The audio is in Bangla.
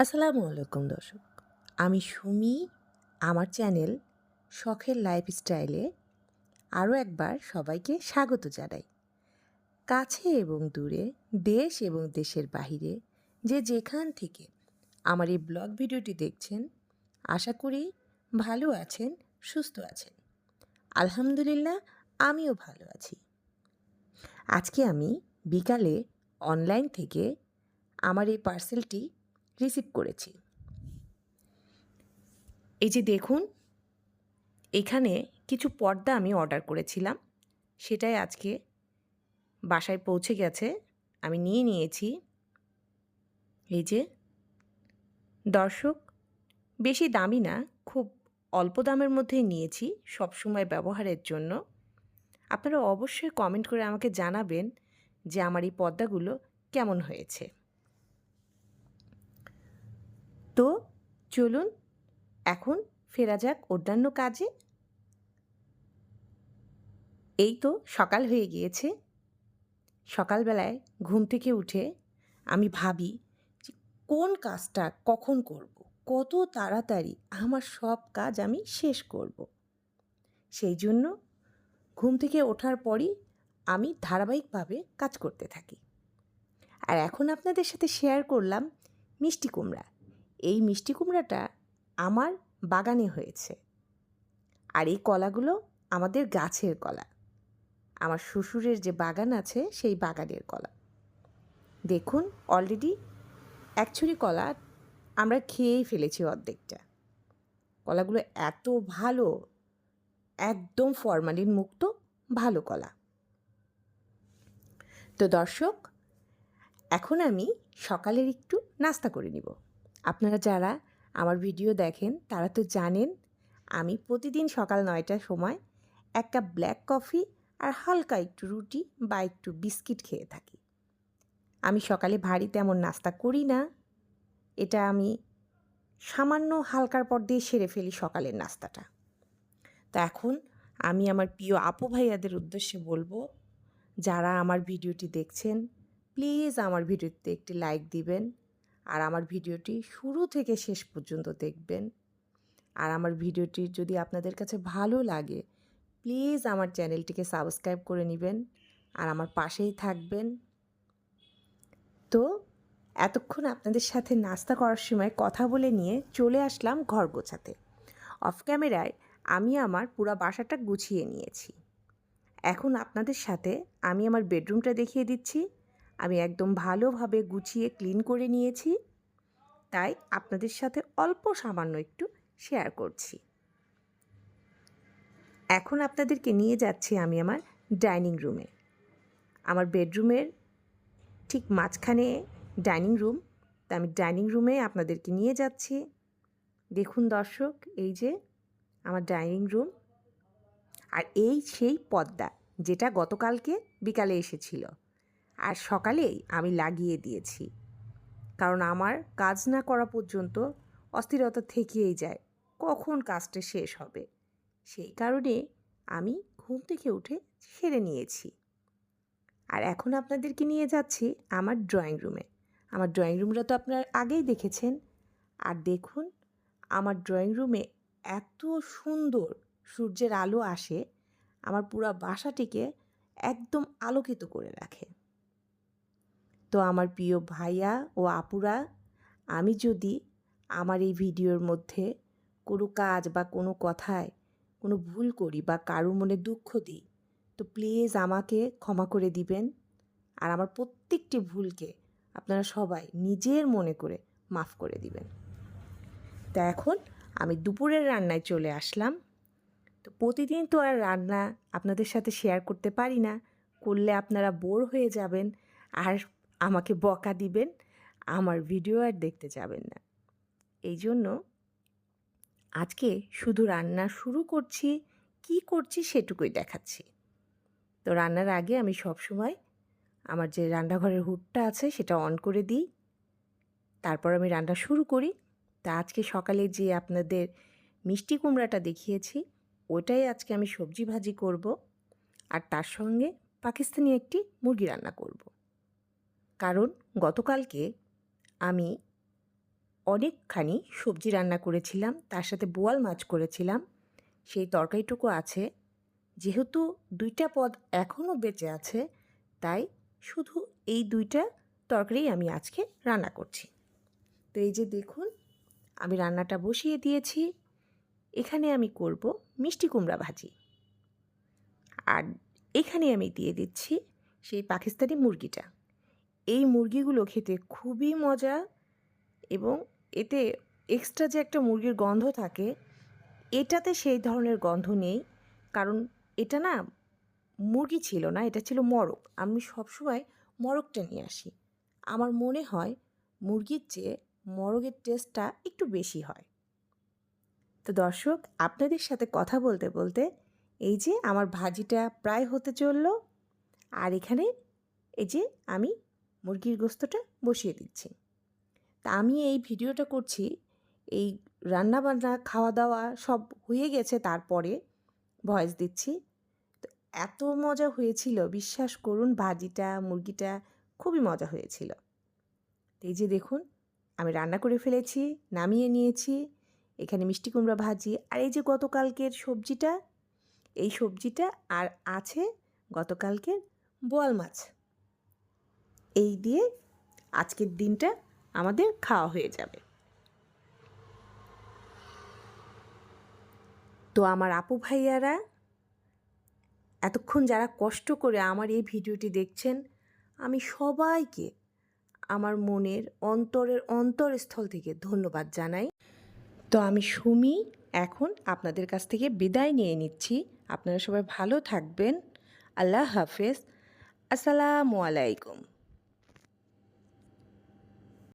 আসসালামু আলাইকুম দর্শক। আমি সুমি, আমার চ্যানেল শখের লাইফস্টাইলে আরও একবার সবাইকে স্বাগত জানাই। কাছে এবং দূরে, দেশ এবং দেশের বাহিরে যে যেখান থেকে আমার এই ব্লগ ভিডিওটি দেখছেন, আশা করি ভালো আছেন, সুস্থ আছেন। আলহামদুলিল্লাহ, আমিও ভালো আছি। আজকে আমি বিকালে অনলাইন থেকে আমার এই পার্সেলটি রিসিভ করেছি। এই যে দেখুন, এখানে কিছু পর্দা আমি অর্ডার করেছিলাম। সেটাই আজকে বাসায় পৌঁছে গেছে। আমি নিয়ে নিয়েছি। এই যে, দর্শক, বেশি দামি না, খুব অল্প দামের মধ্যেই নিয়েছি সবসময় ব্যবহারের জন্য। আপনারা অবশ্যই কমেন্ট করে আমাকে জানাবেন যে আমার এই পর্দাগুলো কেমন হয়েছে। তো চলুন, এখন ফেরা যাক অন্যান্য কাজে এই তো সকাল হয়ে গিয়েছে সকালবেলায় ঘুম থেকে উঠে আমি ভাবি যে কোন কাজটা কখন করব। কত তাড়াতাড়ি আমার সব কাজ আমি শেষ করব। সেই জন্য ঘুম থেকে ওঠার পরই আমি ধারাবাহিকভাবে কাজ করতে থাকি আর এখন আপনাদের সাথে শেয়ার করলাম মিষ্টি কুমড়া এই মিষ্টি কুমড়াটা আমার বাগানে হয়েছে। আর এই কলাগুলো আমাদের গাছের কলা। আমার শ্বশুরের যে বাগান আছে, সেই বাগানের কলা। দেখুন অলরেডি অ্যাকচুয়ালি কলা আমরা খেয়েই ফেলেছি অর্ধেকটা। কলাগুলো এত ভালো, একদম ফরমালিন মুক্ত, ভালো কলা। তো দর্শক, এখন আমি সকালের একটু নাস্তা করে নিব। আপনারা যারা আমার ভিডিও দেখেন, তারা তো জানেন, আমি প্রতিদিন সকাল নয়টার সময় এক কাপ ব্ল্যাক কফি আর হালকা একটু রুটি বা একটু বিস্কিট খেয়ে থাকি। আমি সকালে ভারী তেমন নাস্তা করি না। এটা আমি সামান্য হালকার পর দিয়ে সেরে ফেলি সকালের নাস্তাটা। তা এখন আমি আমার প্রিয় আপু ভাইয়াদের উদ্দেশ্যে বলব, যারা আমার ভিডিওটি দেখছেন প্লিজ আমার ভিডিওতে একটি লাইক দিবেন। আর আমার ভিডিওটি শুরু থেকে শেষ পর্যন্ত দেখবেন। আর আমার ভিডিওটি যদি আপনাদের কাছে ভালো লাগে, প্লিজ আমার চ্যানেলটিকে সাবস্ক্রাইব করে নেবেন আর আমার পাশেই থাকবেন। তো এতক্ষণ আপনাদের সাথে নাস্তা করার সময় কথা বলে নিয়ে চলে আসলাম ঘর গোছাতে। অফ ক্যামেরায় আমি আমার পুরো বাসাটা গুছিয়ে নিয়েছি। এখন আপনাদের সাথে আমি আমার বেডরুমটা দেখিয়ে দিচ্ছি। আমি একদম ভালোভাবে গুছিয়ে ক্লিন করে নিয়েছি। তাই আপনাদের সাথে অল্প সামান্য একটু শেয়ার করছি। এখন আপনাদেরকে নিয়ে যাচ্ছি আমি আমার ডাইনিং রুমে। আমার বেডরুমের ঠিক মাঝখানে ডাইনিং রুম। তা আমি ডাইনিং রুমে আপনাদেরকে নিয়ে যাচ্ছি। দেখুন দর্শক, এই যে আমার ডাইনিং রুম। আর এই সেই পদ্মা, যেটা গতকালকে বিকালে এসেছিল। আর সকালেই আমি লাগিয়ে দিয়েছি। কারণ আমার কাজ না করা পর্যন্ত অস্থিরতা থেকেই যায়, কখন কাজটা শেষ হবে? সেই কারণে আমি ঘুম থেকে উঠে সেরে নিয়েছি। আর এখন আপনাদেরকে নিয়ে যাচ্ছি আমার ড্রয়িং রুমে। আমার ড্রয়িং রুমটা তো আপনারা আগেই দেখেছেন। আর দেখুন, আমার ড্রয়িং রুমে এত সুন্দর সূর্যের আলো আসে, আমার পুরো বাসাটিকে একদম আলোকিত করে রাখে। তো আমার প্রিয় ভাইয়া ও আপুরা, আমি যদি আমার এই ভিডিওর মধ্যে কোনো কাজ বা কোনো কথায় কোনো ভুল করি বা কারও মনে দুঃখ দিই, তো প্লিজ আমাকে ক্ষমা করে দিবেন। আর আমার প্রত্যেকটি ভুলকে আপনারা সবাই নিজের মনে করে মাফ করে দিবেন। তা এখন আমি দুপুরের রান্নায় চলে আসলাম। তো প্রতিদিন তো আর রান্না আপনাদের সাথে শেয়ার করতে পারি না, করলে আপনারা বোর হয়ে যাবেন। আর আমাকে বকা দিবেন, আমার ভিডিও আর দেখতে যাবেন না। এই জন্য আজকে শুধু রান্না শুরু করছি, কি করছি সেটুকুই দেখাচ্ছি। তো রান্নার আগে আমি সব সময় আমার যে রান্নাঘরের হুডটা আছে সেটা অন করে দিই। তারপর আমি রান্না শুরু করি। তা আজকে সকালে যে আপনাদের মিষ্টি কুমড়াটা দেখিয়েছি ওটাই আজকে আমি সবজি ভাজি করব। আর তার সঙ্গে পাকিস্তানি একটি মুরগি রান্না করব। কারণ গতকালকে আমি অনেকখানি সবজি রান্না করেছিলাম, তার সাথে বোয়াল মাছ করেছিলাম। সেই তরকারিটুকু আছে। যেহেতু দুইটা পদ এখনও বেঁচে আছে, তাই শুধু এই দুইটা তরকারি আমি আজকে রান্না করছি। তো এই যে দেখুন, আমি রান্নাটা বসিয়ে দিয়েছি। এখানে আমি করব মিষ্টি কুমড়া ভাজি। আর এখানে আমি দিয়ে দিচ্ছি সেই পাকিস্তানি মুরগিটা। এই মুরগিগুলো খেতে খুবই মজা এবং এতে এক্সট্রা যে একটা মুরগির গন্ধ থাকে, এটাতে সেই ধরনের গন্ধ নেই। কারণ এটা না মুরগি ছিল না, এটা ছিল মরক। আমি সবসময় মরকটা নিয়ে আসি। আমার মনে হয় মুরগির চেয়ে মরগের টেস্টটা একটু বেশি হয়। তো দর্শক, আপনাদের সাথে কথা বলতে বলতে এই যে আমার ভাজিটা প্রায় হতে চলল। আর এখানে এই যে আমি মুরগির গোস্তটা বসিয়ে দিচ্ছি। তা আমি এই ভিডিওটা করছি, এই রান্না বান্না খাওয়া দাওয়া সব হয়ে গেছে, তারপরে ভয়েস দিচ্ছি। তো এত মজা হয়েছিল, বিশ্বাস করুন, ভাজিটা, মুরগিটা খুবই মজা হয়েছিল। এই যে দেখুন, আমি রান্না করে ফেলেছি, নামিয়ে নিয়েছি, এখানে মিষ্টি কুমড়া ভাজি, আর এই যে গতকালকের সবজিটা, এই সবজিটা আর আছে গতকালকের বোয়াল মাছ। এই দিয়ে আজকের দিনটা আমাদের খাওয়া হয়ে যাবে। তো আমার আপু ভাইয়ারা, এতক্ষণ যারা কষ্ট করে আমার এই ভিডিওটি দেখছেন, আমি সবাইকে আমার মনের অন্তরের অন্তরস্থল থেকে ধন্যবাদ জানাই। তো আমি সুমি, এখন আপনাদের কাছ থেকে বিদায় নিয়ে নিচ্ছি। আপনারা সবাই ভালো থাকবেন। আল্লাহ হাফেজ। আসসালামু আলাইকুম।